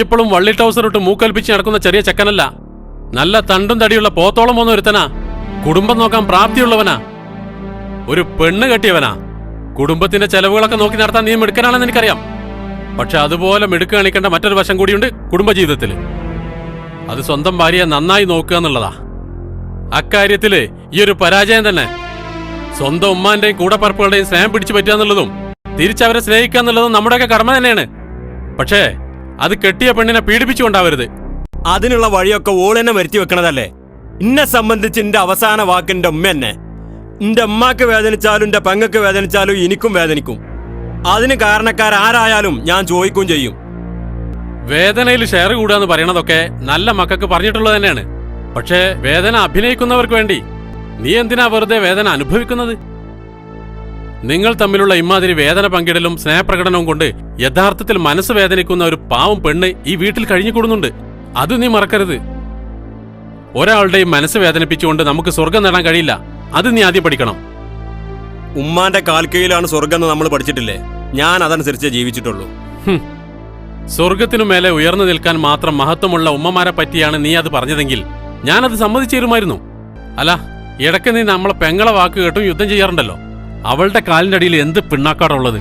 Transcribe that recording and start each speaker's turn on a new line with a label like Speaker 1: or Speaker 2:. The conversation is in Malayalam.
Speaker 1: ഇപ്പോഴും വള്ളി ടൗസർ ഇട്ട് മൂക്കൽപ്പിച്ച് നടക്കുന്ന ചെറിയ ചെക്കനല്ല. നല്ല തണ്ടും തടിയുള്ള പോത്തോളം പോന്ന ഒരുത്തനാ. കുടുംബം നോക്കാൻ പ്രാപ്തിയുള്ളവനാ. ഒരു പെണ്ണ് കെട്ടിയവനാ. കുടുംബത്തിന്റെ ചെലവുകളൊക്കെ നോക്കി നടത്താൻ നീ മിടുക്കനാണെന്ന് എനിക്കറിയാം. പക്ഷെ അതുപോലെ മിടുക്ക് കാണിക്കേണ്ട മറ്റൊരു വശം കൂടിയുണ്ട് കുടുംബജീവിതത്തിൽ അത് സ്വന്തം ഭാര്യയെ നന്നായി നോക്കുക എന്നുള്ളതാ. അക്കാര്യത്തിൽ ഈ ഒരു പരാജയം തന്നെ. സ്വന്തം ഉമ്മാന്റെയും കൂടപ്പറപ്പുകളുടെയും സ്നേഹം പിടിച്ചു പറ്റുക എന്നുള്ളതും തിരിച്ചവരെ സ്നേഹിക്കുക എന്നുള്ളതും നമ്മുടെയൊക്കെ കടമ തന്നെയാണ്. പക്ഷേ അത് കെട്ടിയ പെണ്ണിനെ പീഡിപ്പിച്ചുകൊണ്ടാവരുത്.
Speaker 2: അതിനുള്ള വഴിയൊക്കെ ഓളെന്നെ വരുത്തി വെക്കണതല്ലേ? എന്നെ സംബന്ധിച്ച് എന്റെ അവസാന വാക്ക് എന്റെ ഉമ്മ എന്നെ. എന്റെ ഉമ്മാക്ക് വേദനിച്ചാലും എന്റെ പെങ്ങക്ക് വേദനിച്ചാലും എനിക്കും വേദനിക്കും. അതിന് കാരണക്കാരാരായാലും ഞാൻ ചോദിക്കും ചെയ്യും.
Speaker 1: വേദനയിൽ ഷെയർ കൂടാന്ന് പറയണതൊക്കെ നല്ല മക്കൾക്ക് പറഞ്ഞിട്ടുള്ളത് തന്നെയാണ്. പക്ഷേ വേദന അഭിനയിക്കുന്നവർക്ക് വേണ്ടി. നീ എന്തിനാ വെറുതെ വേദന അനുഭവിക്കുന്നത്? നിങ്ങൾ തമ്മിലുള്ള ഇമാതിരി വേദന പങ്കിടലും സ്നേഹപ്രകടനവും കൊണ്ട് യഥാർത്ഥത്തിൽ മനസ്സ് വേദനിക്കുന്ന ഒരു പാവം പെണ്ണ് ഈ വീട്ടിൽ കഴിഞ്ഞുകൂടുന്നുണ്ട്. അത് നീ മറക്കരുത്. ഒരാളുടെയും മനസ്സ് വേദനിപ്പിച്ചുകൊണ്ട് നമുക്ക് സ്വർഗം നേടാൻ കഴിയില്ല. അത് നീ ആദ്യം പഠിക്കണം.
Speaker 2: ഉമ്മാന്റെ കാൽക്കയിലാണ് സ്വർഗം എന്ന് നമ്മൾ പഠിച്ചിട്ടില്ലേ? ഞാൻ അതനുസരിച്ച് ജീവിച്ചിട്ടുള്ളൂ.
Speaker 1: സ്വർഗത്തിനു മേലെ ഉയർന്നു നിൽക്കാൻ മാത്രം മഹത്വമുള്ള ഉമ്മമാരെ പറ്റിയാണ് നീ അത് പറഞ്ഞതെങ്കിൽ ഞാനത് സമ്മതിച്ചേരുമായിരുന്നു. അല്ല ഇടയ്ക്ക് നീ നമ്മളെ പെങ്ങളെ വാക്ക് കേട്ടും യുദ്ധം ചെയ്യാറുണ്ടല്ലോ. അവളുടെ കാലിന്റെ അടിയിൽ എന്ത് പിണ്ണാക്കാടുള്ളത്